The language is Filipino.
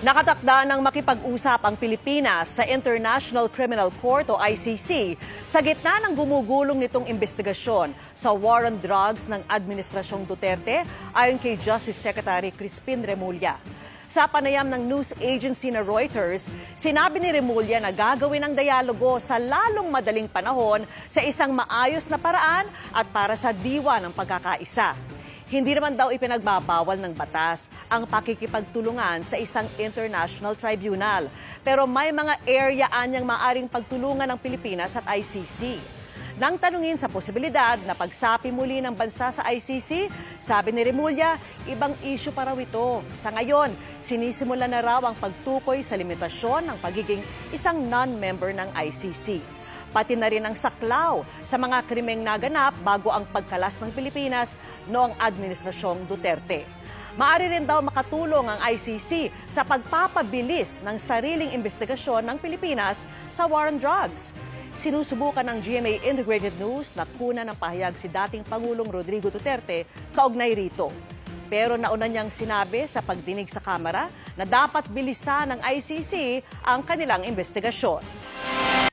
Nakatakda ng makipag-usap ang Pilipinas sa International Criminal Court o ICC sa gitna ng gumugulong nitong investigasyon sa war on drugs ng Administrasyong Duterte ayon kay Justice Secretary Crispin Remulla. Sa panayam ng news agency na Reuters, sinabi ni Remulla na gagawin ang dialogo sa lalong madaling panahon sa isang maayos na paraan at para sa diwa ng pagkakaisa. Hindi naman daw ipinagbabawal ng batas ang pakikipagtulungan sa isang international tribunal. Pero may mga area anyang maaring pagtulungan ng Pilipinas at ICC. Nang tanungin sa posibilidad na pagsapi muli ng bansa sa ICC, sabi ni Remulla, ibang issue pa raw ito. Sa ngayon, sinisimula na raw ang pagtukoy sa limitasyon ng pagiging isang non-member ng ICC pati na rin ang saklaw sa mga krimeng naganap bago ang pagkalas ng Pilipinas noong Administrasyong Duterte. Maari rin daw makatulong ang ICC sa pagpapabilis ng sariling investigasyon ng Pilipinas sa war on drugs. Sinusubukan ng GMA Integrated News na kuna ng pahayag si dating Pangulong Rodrigo Duterte kaugnay rito. Pero nauna niyang sinabi sa pagdinig sa Kamara na dapat bilisan ng ICC ang kanilang investigasyon.